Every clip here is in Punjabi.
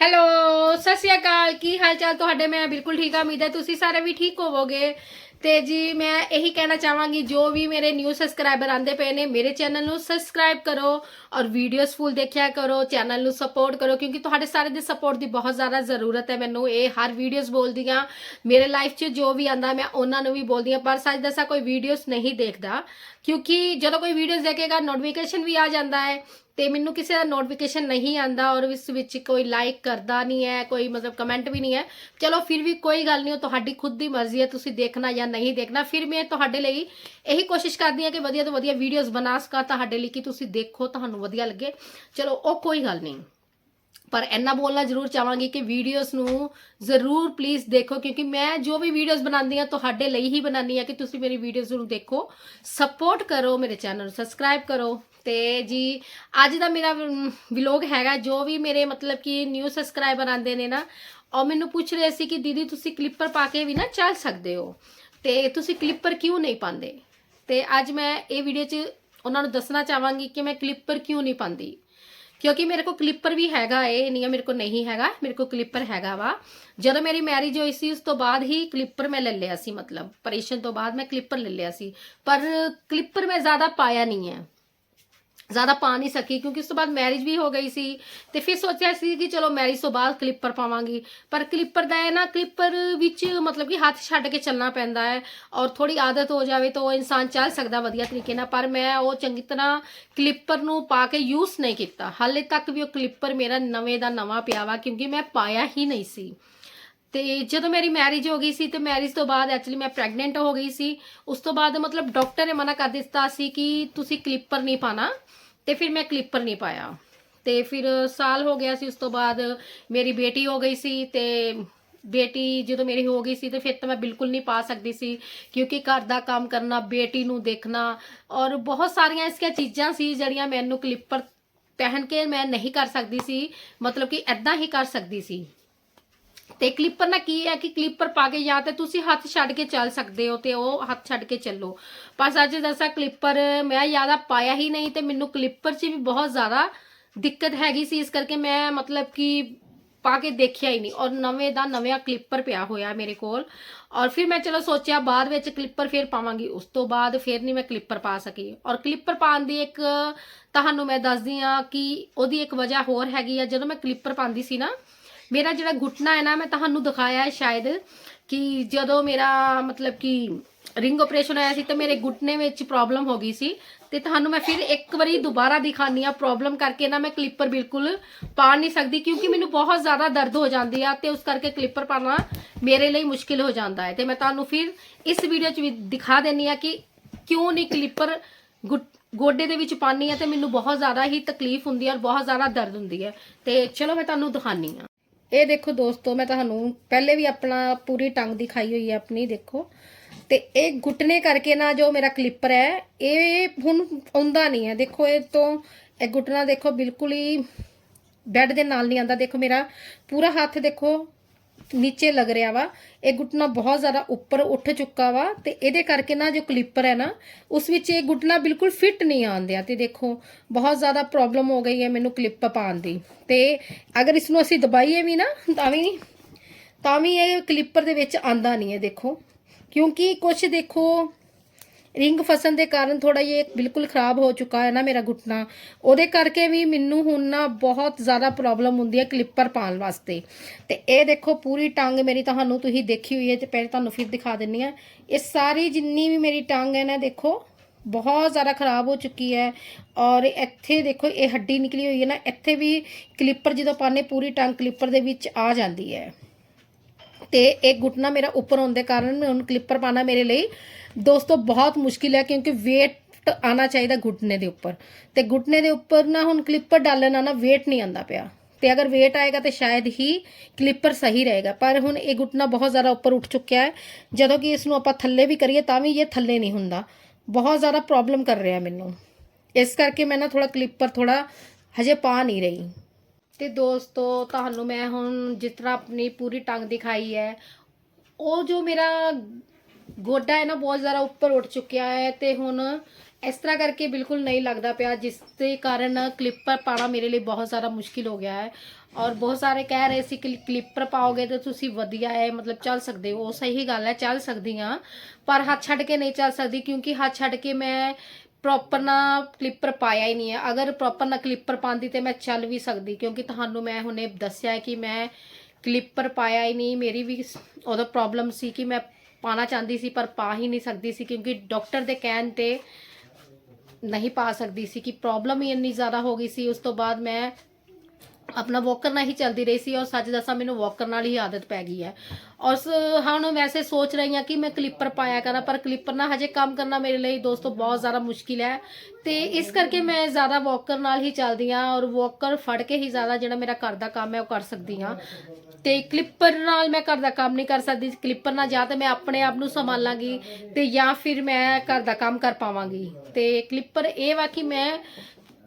ਹੈਲੋ ਸਤਿ ਸ਼੍ਰੀ ਅਕਾਲ। ਕੀ ਹਾਲ ਚਾਲ ਤੁਹਾਡੇ? ਮੈਂ ਬਿਲਕੁਲ ਠੀਕ ਆ ਉਮੀਦ ਹੈ ਤੁਸੀਂ ਸਾਰੇ ਵੀ ਠੀਕ ਹੋਵੋਗੇ। ਤੇ ਜੀ, ਮੈਂ ਇਹੀ ਕਹਿਣਾ ਚਾਹਾਂਗੀ, ਜੋ ਵੀ ਮੇਰੇ ਨਿਊ ਸਬਸਕ੍ਰਾਈਬਰ ਆਂਦੇ ਪਏ ਨੇ, ਮੇਰੇ ਚੈਨਲ ਨੂੰ ਸਬਸਕ੍ਰਾਈਬ ਕਰੋ ਔਰ ਵੀਡੀਓਜ਼ ਫੁੱਲ ਦੇਖਿਆ ਕਰੋ ਚੈਨਲ ਨੂੰ ਸਪੋਰਟ ਕਰੋ, ਕਿਉਂਕਿ ਤੁਹਾਡੇ ਸਾਰੇ ਦੇ ਸਪੋਰਟ ਦੀ ਬਹੁਤ ਜ਼ਿਆਦਾ ਜ਼ਰੂਰਤ ਹੈ ਮੈਨੂੰ। ਇਹ ਹਰ ਵੀਡੀਓਜ਼ ਬੋਲਦੀ ਆ ਮੇਰੇ ਲਾਈਫ 'ਚ ਜੋ ਵੀ ਆਂਦਾ ਮੈਂ ਉਹਨਾਂ ਨੂੰ ਵੀ ਬੋਲਦੀ ਆ ਪਰ ਸੱਚ ਦੱਸਾਂ, ਕੋਈ ਵੀਡੀਓਜ਼ ਨਹੀਂ ਦੇਖਦਾ। ਕਿਉਂਕਿ ਜਦੋਂ ਕੋਈ ਵੀਡੀਓਜ਼ ਦੇਖੇਗਾ ਨੋਟੀਫਿਕੇਸ਼ਨ ਵੀ ਆ ਜਾਂਦਾ ਹੈ। ਤੇ ਮੈਨੂੰ ਕਿਸੇ ਦਾ ਨੋਟੀਫਿਕੇਸ਼ਨ ਨਹੀਂ ਆਂਦਾ ਔਰ ਇਸ ਵਿੱਚ ਕੋਈ ਲਾਈਕ ਕਰਦਾ ਨਹੀਂ ਹੈ, ਕੋਈ ਮਤਲਬ ਕਮੈਂਟ ਵੀ ਨਹੀਂ ਹੈ। ਚਲੋ ਫਿਰ ਵੀ ਕੋਈ ਗੱਲ ਨਹੀਂ, ਉਹ ਤੁਹਾਡੀ ਖੁਦ ਦੀ ਮਰਜ਼ੀ ਹੈ, ਤੁਸੀਂ ਦੇਖਣਾ ਜਾਂ ਨਹੀਂ ਦੇਖਣਾ। ਫਿਰ ਮੈਂ ਤੁਹਾਡੇ ਲਈ ਇਹੀ ਕੋਸ਼ਿਸ਼ ਕਰਦੀ ਹਾਂ ਕਿ ਵਧੀਆ ਤੋਂ ਵਧੀਆ ਵੀਡੀਓਜ਼ ਬਣਾ ਸਕਾਂ, ਤੁਹਾਡੇ ਲਈ ਕਿ ਤੁਸੀਂ ਦੇਖੋ, ਤੁਹਾਨੂੰ ਵਧੀਆ ਲੱਗੇ। ਚਲੋ, ਉਹ ਕੋਈ ਗੱਲ ਨਹੀਂ। ਪਰ ਇੰਨਾ ਬੋਲਣਾ ਜ਼ਰੂਰ ਚਾਹਾਂਗੀ ਕਿ ਵੀਡੀਓਜ਼ ਨੂੰ ਜ਼ਰੂਰ ਪਲੀਜ਼ ਦੇਖੋ, ਕਿਉਂਕਿ ਮੈਂ ਜੋ ਵੀ ਵੀਡੀਓਜ਼ ਬਣਾਉਂਦੀ ਹਾਂ, ਤੁਹਾਡੇ ਲਈ ਹੀ ਬਣਾਉਂਦੀ ਹਾਂ ਕਿ ਤੁਸੀਂ ਮੇਰੀ ਵੀਡੀਓਜ਼ ਨੂੰ ਦੇਖੋ। ਸਪੋਰਟ ਕਰੋ ਮੇਰੇ ਚੈਨਲ ਨੂੰ ਸਬਸਕ੍ਰਾਈਬ ਕਰੋ। ਤੇ ਜੀ, ਅੱਜ ਦਾ ਮੇਰਾ ਵਲੌਗ ਹੈਗਾ, ਜੋ ਵੀ ਮੇਰੇ ਮਤਲਬ ਕਿ ਨਿਊ ਸਬਸਕ੍ਰਾਈਬਰ ਆਂਦੇ ਨੇ ਨਾ, ਉਹ ਮੈਨੂੰ ਪੁੱਛ ਰਹੇ ਸੀ ਕਿ ਦੀਦੀ ਤੁਸੀਂ ਕਲਿੱਪਰ ਪਾ ਕੇ ਵੀ ਨਾ ਚੱਲ ਸਕਦੇ ਹੋ। ਤੇ ਤੁਸੀਂ ਕਲਿੱਪਰ ਕਿਉਂ ਨਹੀਂ ਪਾਉਂਦੇ? ਤੇ ਅੱਜ ਮੈਂ ਇਹ ਵੀਡੀਓ 'ਚ ਉਹਨਾਂ ਨੂੰ ਦੱਸਣਾ ਚਾਹਾਂਗੀ ਕਿ ਮੈਂ ਕਲਿੱਪਰ ਕਿਉਂ ਨਹੀਂ ਪਾਉਂਦੀ। ਕਿਉਂਕਿ ਮੇਰੇ ਕੋਲ ਕਲਿੱਪਰ ਵੀ ਹੈਗਾ ਏ ਇਹ ਨਹੀਂ ਆ ਮੇਰੇ ਕੋਲ ਨਹੀਂ ਹੈਗਾ, ਮੇਰੇ ਕੋਲ ਕਲਿੱਪਰ ਹੈਗਾ ਵਾ। ਜਦੋਂ ਮੇਰੀ ਮੈਰਿਜ ਹੋਈ ਸੀ, ਉਸ ਤੋਂ ਬਾਅਦ ਹੀ ਕਲਿੱਪਰ ਮੈਂ ਲੈ ਲਿਆ ਸੀ, ਮਤਲਬ ਆਪਰੇਸ਼ਨ ਤੋਂ ਬਾਅਦ ਮੈਂ ਕਲਿੱਪਰ ਲੈ ਲਿਆ ਸੀ। ਪਰ ਕਲਿੱਪਰ ਮੈਂ ਜ਼ਿਆਦਾ ਪਾਇਆ ਨਹੀਂ ਹੈ। ਜ਼ਿਆਦਾ ਪਾ ਨਹੀਂ ਸਕੀ, ਕਿਉਂਕਿ ਉਸ ਤੋਂ ਬਾਅਦ ਮੈਰਿਜ ਵੀ ਹੋ ਗਈ ਸੀ। ਤੇ ਫਿਰ ਸੋਚਿਆ ਸੀ ਕਿ ਚਲੋ ਮੈਰਿਜ ਤੋਂ ਬਾਅਦ ਕਲਿੱਪਰ ਪਾਵਾਂਗੀ। ਪਰ ਕਲਿੱਪਰ ਦਾ ਇਹ ਨਾ ਕਲਿੱਪਰ ਵਿੱਚ ਮਤਲਬ ਕਿ ਹੱਥ ਛੱਡ ਕੇ ਚੱਲਣਾ ਪੈਂਦਾ ਹੈ ਔਰ ਥੋੜੀ ਆਦਤ ਹੋ ਜਾਵੇ ਤਾਂ ਉਹ ਇਨਸਾਨ ਚੱਲ ਸਕਦਾ ਵਧੀਆ ਤਰੀਕੇ ਨਾਲ। ਪਰ ਮੈਂ ਉਹ ਚੰਗੀ ਤਰ੍ਹਾਂ ਕਲਿੱਪਰ ਨੂੰ ਪਾ ਕੇ ਯੂਜ਼ ਨਹੀਂ ਕੀਤਾ। ਹਾਲੇ ਤੱਕ ਵੀ ਉਹ ਕਲਿੱਪਰ ਮੇਰਾ ਨਵੇਂ ਦਾ ਨਵਾਂ ਪਿਆ ਵਾ, ਕਿਉਂਕਿ ਮੈਂ ਪਾਇਆ ਹੀ ਨਹੀਂ ਸੀ। ਤੇ ਜਦੋਂ ਮੇਰੀ ਮੈਰਿਜ ਹੋ ਗਈ ਸੀ ਤੇ ਮੈਰਿਜ ਤੋਂ ਬਾਅਦ ਐਕਚੁਅਲੀ ਮੈਂ ਪ੍ਰੈਗਨੈਂਟ ਹੋ ਗਈ ਸੀ। ਉਸ ਤੋਂ ਬਾਅਦ ਮਤਲਬ ਡਾਕਟਰ ਨੇ ਮਨਾ ਕਰ ਦਿੱਤਾ ਸੀ ਕਿ ਤੁਸੀਂ ਕਲਿੱਪਰ ਨਹੀਂ ਪਾਣਾ ਤੇ ਫਿਰ ਮੈਂ ਕਲਿੱਪਰ ਨਹੀਂ ਪਾਇਆ। ਤੇ ਫਿਰ ਸਾਲ ਹੋ ਗਿਆ ਸੀ, ਉਸ ਤੋਂ ਬਾਅਦ ਮੇਰੀ ਬੇਟੀ ਹੋ ਗਈ ਸੀ ਤੇ ਬੇਟੀ ਜਦੋਂ ਮੇਰੀ ਹੋ ਗਈ ਸੀ ਤੇ ਫਿਰ ਤਾਂ ਮੈਂ ਬਿਲਕੁਲ ਨਹੀਂ ਪਾ ਸਕਦੀ ਸੀ ਕਿਉਂਕਿ ਘਰ ਦਾ ਕੰਮ ਕਰਨਾ, ਬੇਟੀ ਨੂੰ ਦੇਖਣਾ ਔਰ ਬਹੁਤ ਸਾਰੀਆਂ ਇਸਕੀਆਂ ਚੀਜ਼ਾਂ ਸੀ ਜਿਹੜੀਆਂ ਮੈਨੂੰ ਕਲਿੱਪਰ ਪਹਿਨ ਕੇ ਮੈਂ ਨਹੀਂ ਕਰ ਸਕਦੀ ਸੀ। ਮਤਲਬ ਕਿ ਐਦਾਂ ਹੀ ਕਰ ਸਕਦੀ ਸੀ। ਤੇ ਕਲਿੱਪਰ ਨਾਲ ਕੀ ਹੈ ਕਿ ਕਲਿੱਪਰ ਪਾ ਕੇ ਜਾਂ ਤੇ ਤੁਸੀਂ ਹੱਥ ਛੱਡ ਕੇ ਚੱਲ ਸਕਦੇ ਹੋ ਤੇ ਉਹ ਹੱਥ ਛੱਡ ਕੇ ਚੱਲੋ। ਪਰ ਸੱਚ ਦੱਸਾਂ, ਕਲਿੱਪਰ ਮੈਂ ਜ਼ਿਆਦਾ ਪਾਇਆ ਹੀ ਨਹੀਂ ਤੇ ਮੈਨੂੰ ਕਲਿੱਪਰ 'ਚ ਵੀ ਬਹੁਤ ਜ਼ਿਆਦਾ ਦਿੱਕਤ ਹੈਗੀ ਸੀ। ਇਸ ਕਰਕੇ ਮੈਂ ਮਤਲਬ ਕਿ ਪਾ ਕੇ ਦੇਖਿਆ ਹੀ ਨਹੀਂ ਔਰ ਨਵੇਂ ਦਾ ਨਵਾਂ ਕਲਿੱਪਰ ਪਿਆ ਹੋਇਆ ਮੇਰੇ ਕੋਲ। ਔਰ ਫਿਰ ਮੈਂ ਚਲੋ ਸੋਚਿਆ ਬਾਅਦ ਵਿੱਚ ਕਲਿੱਪਰ ਫਿਰ ਪਾਵਾਂਗੀ। ਉਸ ਤੋਂ ਬਾਅਦ ਫਿਰ ਨਹੀਂ ਮੈਂ ਕਲਿੱਪਰ ਪਾ ਸਕੀ। ਔਰ ਕਲਿੱਪਰ ਪਾਉਣ ਦੀ ਇੱਕ ਤੁਹਾਨੂੰ ਮੈਂ ਦੱਸਦੀ ਆ ਕਿ ਉਹਦੀ ਇੱਕ ਵਜ੍ਹਾ ਹੋਰ ਹੈਗੀ ਆ। ਜਦੋਂ ਮੈਂ ਕਲਿੱਪਰ ਪਾਉਂਦੀ ਸੀ ਨਾ ਮੇਰਾ ਜਿਹੜਾ ਘੁਟਨਾ ਹੈ ਨਾ, ਮੈਂ ਤੁਹਾਨੂੰ ਦਿਖਾਇਆ ਹੈ ਸ਼ਾਇਦ ਕਿ ਜਦੋਂ ਮੇਰਾ ਮਤਲਬ ਕਿ ਰਿੰਗ ਆਪਰੇਸ਼ਨ ਹੋਇਆ ਸੀ ਤਾਂ ਮੇਰੇ ਘੁਟਨੇ ਵਿੱਚ ਪ੍ਰੋਬਲਮ ਹੋ ਗਈ ਸੀ ਤੇ ਤੁਹਾਨੂੰ ਮੈਂ ਫਿਰ ਇੱਕ ਵਾਰੀ ਦੁਬਾਰਾ ਦਿਖਾਨੀ ਆ ਪ੍ਰੋਬਲਮ ਕਰਕੇ ਨਾ ਮੈਂ ਕਲਿੱਪਰ ਬਿਲਕੁਲ ਪਾ ਨਹੀਂ ਸਕਦੀ ਕਿਉਂਕਿ ਮੈਨੂੰ ਬਹੁਤ ਜ਼ਿਆਦਾ ਦਰਦ ਹੋ ਜਾਂਦੀ ਆ ਤੇ ਉਸ ਕਰਕੇ ਕਲਿੱਪਰ ਪਾਣਾ ਮੇਰੇ ਲਈ ਮੁਸ਼ਕਿਲ ਹੋ ਜਾਂਦਾ ਹੈ। ਤੇ ਮੈਂ ਤੁਹਾਨੂੰ ਫਿਰ ਇਸ ਵੀਡੀਓ 'ਚ ਵੀ ਦਿਖਾ ਦੇਣੀ ਆ ਕਿ ਕਿਉਂ ਨਹੀਂ ਕਲਿੱਪਰ ਗੁੱਟ- ਗੋਡੇ ਦੇ ਵਿੱਚ ਪਾਣੀ ਆ ਤੇ ਮੈਨੂੰ ਬਹੁਤ ਜ਼ਿਆਦਾ ਹੀ ਤਕਲੀਫ ਹੁੰਦੀ ਹੈ ਔਰ ਬਹੁਤ ਜ਼ਿਆਦਾ ਦਰਦ ਹੁੰਦੀ ਹੈ। ਤੇ ਚਲੋ ਮੈਂ ਤੁਹਾਨੂੰ ਦਿਖਾਨੀ ਆ ਇਹ ਦੇਖੋ ਦੋਸਤੋ, ਮੈਂ ਤੁਹਾਨੂੰ ਪਹਿਲੇ ਵੀ ਆਪਣਾ ਪੂਰੀ ਟੰਗ ਦਿਖਾਈ ਹੋਈ ਹੈ ਆਪਣੀ, ਦੇਖੋ। ਤੇ ਇਹ ਘੁੱਟਨੇ ਕਰਕੇ ਨਾ ਜੋ ਮੇਰਾ ਕਲਿੱਪਰ ਹੈ, ਇਹ ਹੁਣ ਆਉਂਦਾ ਨਹੀਂ ਹੈ। ਦੇਖੋ, ਇਹ ਤੋਂ ਇਹ ਘੁੱਟਣਾ ਦੇਖੋ ਬਿਲਕੁਲ ਹੀ ਬੈੱਡ ਦੇ ਨਾਲ ਨਹੀਂ ਆਂਦਾ ਦੇਖੋ ਮੇਰਾ ਪੂਰਾ ਹੱਥ ਦੇਖੋ ਨੀਚੇ ਲੱਗ ਰਿਹਾ ਵਾ। ਇਹ ਘੁੱਟਣਾ ਬਹੁਤ ਜ਼ਿਆਦਾ ਉੱਪਰ ਉੱਠ ਚੁੱਕਾ ਵਾ ਤੇ ਇਹਦੇ ਕਰਕੇ ਨਾ ਜੋ ਕਲਿੱਪਰ ਹੈ ਨਾ, ਉਸ ਵਿੱਚ ਇਹ ਘੁੱਟਣਾ ਬਿਲਕੁਲ ਫਿੱਟ ਨਹੀਂ ਆਉਂਦਿਆ ਤੇ ਦੇਖੋ, ਬਹੁਤ ਜ਼ਿਆਦਾ ਪ੍ਰੋਬਲਮ ਹੋ ਗਈ ਹੈ ਮੈਨੂੰ ਕਲਿੱਪ ਪਾਉਣ ਦੀ। ਤੇ ਅਗਰ ਇਸ ਨੂੰ ਅਸੀਂ ਦਬਾਈਏ ਵੀ ਨਾ, ਤਾਂ ਵੀ ਤਾਂ ਵੀ ਇਹ ਕਲਿੱਪਰ ਦੇ ਵਿੱਚ ਆਂਦਾ ਨਹੀਂ ਹੈ, ਦੇਖੋ। ਕਿਉਂਕਿ ਕੁਝ ਦੇਖੋ ਰਿੰਗ ਫਸਣ ਦੇ ਕਾਰਨ ਥੋੜਾ ਇਹ ਬਿਲਕੁਲ ਖਰਾਬ ਹੋ ਚੁੱਕਾ ਹੈ ਨਾ ਮੇਰਾ ਘੁਟਨਾ। ਉਹਦੇ ਕਰਕੇ ਵੀ ਮੈਨੂੰ ਹੁਣ ਨਾ ਬਹੁਤ ਜ਼ਿਆਦਾ ਪ੍ਰੋਬਲਮ ਹੁੰਦੀ ਹੈ ਕਲਿੱਪਰ ਪਾਉਣ ਵਾਸਤੇ। ਤੇ ਇਹ ਦੇਖੋ ਪੂਰੀ ਟੰਗ ਮੇਰੀ ਤੁਹਾਨੂੰ ਤੁਸੀਂ ਦੇਖੀ ਹੋਈ ਹੈ, ਤੇ ਪਹਿਲੇ ਤੁਹਾਨੂੰ ਫਿਰ ਦਿਖਾ ਦਿੰਨੀ ਆ ਇਹ ਸਾਰੀ ਜਿੰਨੀ ਵੀ ਮੇਰੀ ਟੰਗ ਹੈ ਨਾ ਦੇਖੋ, ਬਹੁਤ ਜ਼ਿਆਦਾ ਖਰਾਬ ਹੋ ਚੁੱਕੀ ਹੈ। ਔਰ ਇੱਥੇ ਦੇਖੋ ਇਹ ਹੱਡੀ ਨਿਕਲੀ ਹੋਈ ਹੈ ਨਾ, ਇੱਥੇ ਵੀ ਕਲਿੱਪਰ ਜਦੋਂ ਪਾਣੇ ਪੂਰੀ ਟੰਗ ਕਲਿੱਪਰ ਦੇ ਵਿੱਚ ਆ ਜਾਂਦੀ ਹੈ। ਤੇ ਇਹ ਘੁਟਨਾ ਮੇਰਾ ਉੱਪਰ ਹੋਣ ਦੇ ਕਾਰਨ ਹੁਣ ਕਲਿੱਪਰ ਪਾਣਾ ਮੇਰੇ ਲਈ। ਦੋਸਤੋ, ਬਹੁਤ ਮੁਸ਼ਕਿਲ ਹੈ ਕਿਉਂਕਿ weight ਆਣਾ ਚਾਹੀਦਾ ਘੁਟਨੇ ਦੇ ਉੱਪਰ। ਤੇ ਘੁਟਨੇ ਦੇ ਉੱਪਰ ਨਾ ਹੁਣ ਕਲਿੱਪਰ ਡਾਲਣ ਨਾਲ ਨਾ weight ਨਹੀਂ ਆਂਦਾ ਪਿਆ। ਤੇ ਅਗਰ weight ਆਏਗਾ ਤੇ ਸ਼ਾਇਦ ਹੀ ਕਲਿੱਪਰ ਸਹੀ ਰਹੇਗਾ। ਪਰ ਹੁਣ ਇਹ ਘੁਟਨਾ ਬਹੁਤ ਜ਼ਿਆਦਾ ਉੱਪਰ ਉੱਠ ਚੁੱਕਿਆ ਹੈ। ਜਦੋਂ ਕਿ ਇਸ ਨੂੰ ਆਪਾਂ ਥੱਲੇ ਵੀ ਕਰੀਏ ਤਾਂ ਵੀ ਇਹ ਥੱਲੇ ਨਹੀਂ ਹੁੰਦਾ। ਬਹੁਤ ਜ਼ਿਆਦਾ ਪ੍ਰੋਬਲਮ ਕਰ ਰਿਹਾ ਮੈਨੂੰ। ਇਸ ਕਰਕੇ ਮੈਂ ਨਾ ਥੋੜਾ ਕਲਿੱਪਰ ਥੋੜਾ ਹਜੇ ਪਾ ਨਹੀਂ ਰਹੀ। ਤੇ ਦੋਸਤੋ, ਤੁਹਾਨੂੰ ਮੈਂ ਹੁਣ ਜਿਸ ਤਰ੍ਹਾਂ ਆਪਣੀ ਪੂਰੀ ਟੰਗ ਦਿਖਾਈ ਹੈ, ਉਹ ਜੋ ਮੇਰਾ ਗੋਡਾ ਹੈ ਨਾ, ਬਹੁਤ ਜ਼ਿਆਦਾ ਉੱਪਰ ਉੱਠ ਚੁੱਕਿਆ ਹੈ ਤੇ ਹੁਣ ਇਸ ਤਰ੍ਹਾਂ ਕਰਕੇ ਬਿਲਕੁਲ ਨਹੀਂ ਲੱਗਦਾ ਪਿਆ, ਜਿਸ ਦੇ ਕਾਰਨ ਕਲਿੱਪਰ ਪਾਣਾ ਮੇਰੇ ਲਈ ਬਹੁਤ ਜ਼ਿਆਦਾ ਮੁਸ਼ਕਿਲ ਹੋ ਗਿਆ ਹੈ। ਔਰ ਬਹੁਤ ਸਾਰੇ ਕਹਿ ਰਹੇ ਸੀ ਕਿ ਕਲਿੱਪਰ ਪਾਓਗੇ ਤੇ ਤੁਸੀਂ ਵਧੀਆ ਹੈ, ਮਤਲਬ ਚੱਲ ਸਕਦੇ ਹੋ, ਉਹ ਸਹੀ ਗੱਲ ਹੈ, ਚੱਲ ਸਕਦੀ ਹਾਂ ਪਰ ਹੱਥ ਛੱਡ ਕੇ ਨਹੀਂ ਚੱਲ ਸਕਦੀ, ਕਿਉਂਕਿ ਹੱਥ ਛੱਡ ਕੇ ਮੈਂ ਪ੍ਰੋਪਰ ਨਾ ਕਲਿੱਪਰ ਪਾਇਆ ਹੀ ਨਹੀਂ ਹੈ। ਅਗਰ ਪ੍ਰੋਪਰ ਨਾ ਕਲਿੱਪਰ ਪਾਉਂਦੀ ਤੇ ਮੈਂ ਚੱਲ ਵੀ ਸਕਦੀ, ਕਿਉਂਕਿ ਤੁਹਾਨੂੰ ਮੈਂ ਹੁਣੇ ਦੱਸਿਆ ਕਿ ਮੈਂ ਕਲਿੱਪਰ ਪਾਇਆ ਹੀ ਨਹੀਂ। ਮੇਰੀ ਵੀ ਸ- ਉਹਦਾ ਪ੍ਰੋਬਲਮ ਸੀ ਕਿ ਮੈਂ ਪਾਣਾ ਚਾਹੁੰਦੀ ਸੀ, ਪਰ ਪਾ ਹੀ ਨਹੀਂ ਸਕਦੀ ਸੀ, ਕਿਉਂਕਿ ਡਾਕਟਰ ਦੇ ਕਹਿਣ ਤੇ ਨਹੀਂ ਪਾ ਸਕਦੀ ਸੀ ਕਿ ਪ੍ਰੋਬਲਮ ਹੀ ਇੰਨੀ ਜ਼ਿਆਦਾ ਹੋ ਗਈ ਸੀ। ਉਸ ਤੋਂ ਬਾਅਦ ਮੈਂ ਆਪਣਾ ਵਾਕਰ ਨਾਲ ਹੀ ਚੱਲਦੀ ਰਹੀ ਸੀ ਔਰ ਸੱਚ ਦੱਸਾਂ ਮੈਨੂੰ ਵਾਕਰ ਨਾਲ ਹੀ ਆਦਤ ਪੈ ਗਈ ਹੈ। ਔਰ ਸ- ਹੁਣ ਵੈਸੇ ਸੋਚ ਰਹੀ ਹਾਂ ਕਿ ਮੈਂ ਕਲਿੱਪਰ ਪਾਇਆ ਕਰਾਂ, ਪਰ ਕਲਿੱਪਰ ਨਾਲ ਹਜੇ ਕੰਮ ਕਰਨਾ ਮੇਰੇ ਲਈ ਦੋਸਤੋ ਬਹੁਤ ਜ਼ਿਆਦਾ ਮੁਸ਼ਕਿਲ ਹੈ। ਤੇ ਇਸ ਕਰਕੇ ਮੈਂ ਜ਼ਿਆਦਾ ਵਾਕਰ ਨਾਲ ਹੀ ਚੱਲਦੀ ਹਾਂ ਔਰ ਵਾਕਰ ਫੜ ਕੇ ਹੀ ਜ਼ਿਆਦਾ ਜਿਹੜਾ ਮੇਰਾ ਘਰ ਦਾ ਕੰਮ ਹੈ ਉਹ ਕਰ ਸਕਦੀ ਹਾਂ। ਤੇ ਕਲਿੱਪਰ ਨਾਲ ਮੈਂ ਘਰ ਦਾ ਕੰਮ ਨਹੀਂ ਕਰ ਸਕਦੀ ਕਲਿੱਪਰ ਨਾਲ ਜਾਂ ਤਾਂ ਮੈਂ ਆਪਣੇ ਆਪ ਨੂੰ ਸੰਭਾਲਾਂਗੀ ਤੇ ਜਾਂ ਫਿਰ ਮੈਂ ਘਰ ਦਾ ਕੰਮ ਕਰ ਪਾਵਾਂਗੀ। ਤੇ ਕਲਿੱਪਰ ਇਹ ਵਾ ਕਿ ਮੈਂ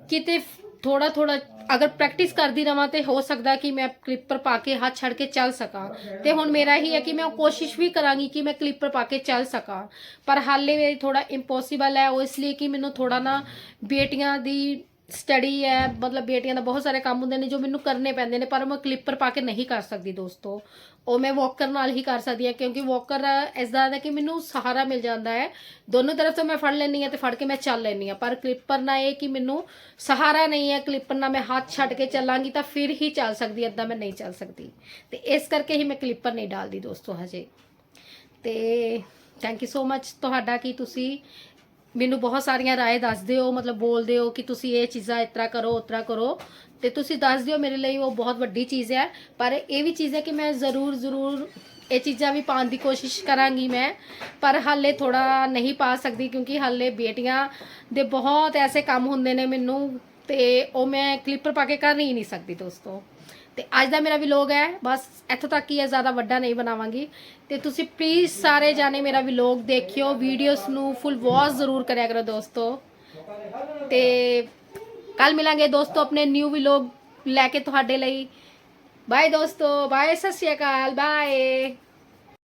ਕਿਤੇ ਥੋੜਾ ਥੋੜਾ ਅਗਰ ਪ੍ਰੈਕਟਿਸ ਕਰਦੀ ਰਵਾਂ ਤੇ ਹੋ ਸਕਦਾ ਕਿ ਮੈਂ ਕਲਿੱਪਰ ਪਾ ਕੇ ਹੱਥ ਛੱਡ ਕੇ ਚੱਲ ਸਕਾਂ। ਤੇ ਹੁਣ ਮੇਰਾ ਇਹੀ ਹੈ ਕਿ ਮੈਂ ਕੋਸ਼ਿਸ਼ ਵੀ ਕਰਾਂਗੀ ਕਿ ਮੈਂ ਕਲਿੱਪਰ ਪਾ ਕੇ ਚੱਲ ਸਕਾਂ। ਪਰ ਹਾਲੇ ਮੇਰੀ ਥੋੜਾ ਇੰਪੋਸੀਬਲ ਹੈ, ਉਹ ਇਸ ਲਈ ਕਿ ਮੈਨੂੰ ਥੋੜਾ ਨਾ ਬੇਟੀਆਂ ਦੀ ਸਟੱਡੀ ਹੈ, ਮਤਲਬ ਬੇਟੀਆਂ ਦਾ ਬਹੁਤ ਸਾਰੇ ਕੰਮ ਹੁੰਦੇ ਨੇ ਜੋ ਮੈਨੂੰ ਕਰਨੇ ਪੈਂਦੇ ਨੇ, ਪਰ ਮੈਂ ਕਲਿੱਪਰ ਪਾ ਕੇ ਨਹੀਂ ਕਰ ਸਕਦੀ ਦੋਸਤੋ। ਉਹ ਮੈਂ ਵਾਕਰ ਨਾਲ ਹੀ ਕਰ ਸਕਦੀ ਹਾਂ, ਕਿਉਂਕਿ ਵਾਕਰ ਇਸ ਦਾ ਹੈ ਕਿ ਮੈਨੂੰ ਸਹਾਰਾ ਮਿਲ ਜਾਂਦਾ ਹੈ। ਦੋਨੋਂ ਤਰਫ ਤੋਂ ਮੈਂ ਫੜ ਲੈਂਦੀ ਹਾਂ ਤੇ ਫੜ ਕੇ ਮੈਂ ਚੱਲ ਲੈਂਦੀ ਹਾਂ, ਪਰ ਕਲਿੱਪਰ ਨਾਲ ਇਹ ਕਿ ਮੈਨੂੰ ਸਹਾਰਾ ਨਹੀਂ ਹੈ ਕਲਿੱਪਰ ਨਾਲ ਮੈਂ ਹੱਥ ਛੱਡ ਕੇ ਚੱਲਾਂਗੀ ਤਾਂ ਫਿਰ ਹੀ ਚੱਲ ਸਕਦੀ ਏਦਾਂ ਮੈਂ ਨਹੀਂ ਚੱਲ ਸਕਦੀ। ਤੇ ਇਸ ਕਰਕੇ ਹੀ ਮੈਂ ਕਲਿੱਪਰ ਨਹੀਂ ਡਾਲਦੀ ਦੋਸਤੋ ਹਜੇ। ਤੇ ਥੈਂਕ ਯੂ ਸੋ ਮੱਚ ਤੁਹਾਡਾ ਕਿ ਤੁਸੀਂ ਮੈਨੂੰ ਬਹੁਤ ਸਾਰੀਆਂ ਰਾਏ ਦੱਸਦੇ ਹੋ, ਮਤਲਬ ਬੋਲਦੇ ਹੋ ਕਿ ਤੁਸੀਂ ਇਹ ਚੀਜ਼ਾਂ ਇਸ ਕਰੋ ਉਤਰਾ ਕਰੋ। ਤੇ ਤੁਸੀਂ ਦੱਸ ਦਿਓ ਮੇਰੇ ਲਈ ਉਹ ਬਹੁਤ ਵੱਡੀ ਚੀਜ਼ ਹੈ। ਪਰ ਇਹ ਵੀ ਚੀਜ਼ ਹੈ ਕਿ ਮੈਂ ਜ਼ਰੂਰ ਜ਼ਰੂਰ ਇਹ ਚੀਜ਼ਾਂ ਵੀ ਪਾਉਣ ਦੀ ਕੋਸ਼ਿਸ਼ ਕਰਾਂਗੀ ਮੈਂ। ਪਰ ਹਾਲੇ ਥੋੜਾ ਨਹੀਂ ਪਾ ਸਕਦੀ ਕਿਉਂਕਿ ਹਾਲੇ ਬੇਟੀਆਂ ਦੇ ਬਹੁਤ ਐਸੇ ਕੰਮ ਹੁੰਦੇ ਨੇ ਮੈਨੂੰ ਤੇ ਉਹ ਮੈਂ ਕਲਿੱਪਰ ਪਾ ਕੇ ਕਰ ਹੀ ਨਹੀਂ ਸਕਦੀ ਦੋਸਤੋ। ਤੇ ਅੱਜ ਦਾ ਮੇਰਾ ਵਲੌਗ ਹੈ, ਬਸ ਇੱਥੋਂ ਤੱਕ ਹੀ ਹੈ, ਜ਼ਿਆਦਾ ਵੱਡਾ ਨਹੀਂ ਬਣਾਵਾਂਗੀ। ਤੇ ਤੁਸੀਂ ਪਲੀਜ਼ ਸਾਰੇ ਜਾਣੇ ਮੇਰਾ ਵਲੌਗ ਦੇਖਿਓ ਵੀਡੀਓਜ਼ ਨੂੰ ਫੁੱਲ ਵਾਚ ਜ਼ਰੂਰ ਕਰਿਆ ਕਰੋ ਦੋਸਤੋ। ਤੇ ਕੱਲ ਮਿਲਾਂਗੇ ਦੋਸਤੋ ਆਪਣੇ ਨਿਊ ਵਲੌਗ ਲੈ ਕੇ ਤੁਹਾਡੇ ਲਈ। ਬਾਏ ਦੋਸਤੋ ਬਾਏ ਸਤਿ ਸ਼੍ਰੀ ਅਕਾਲ ਬਾਏ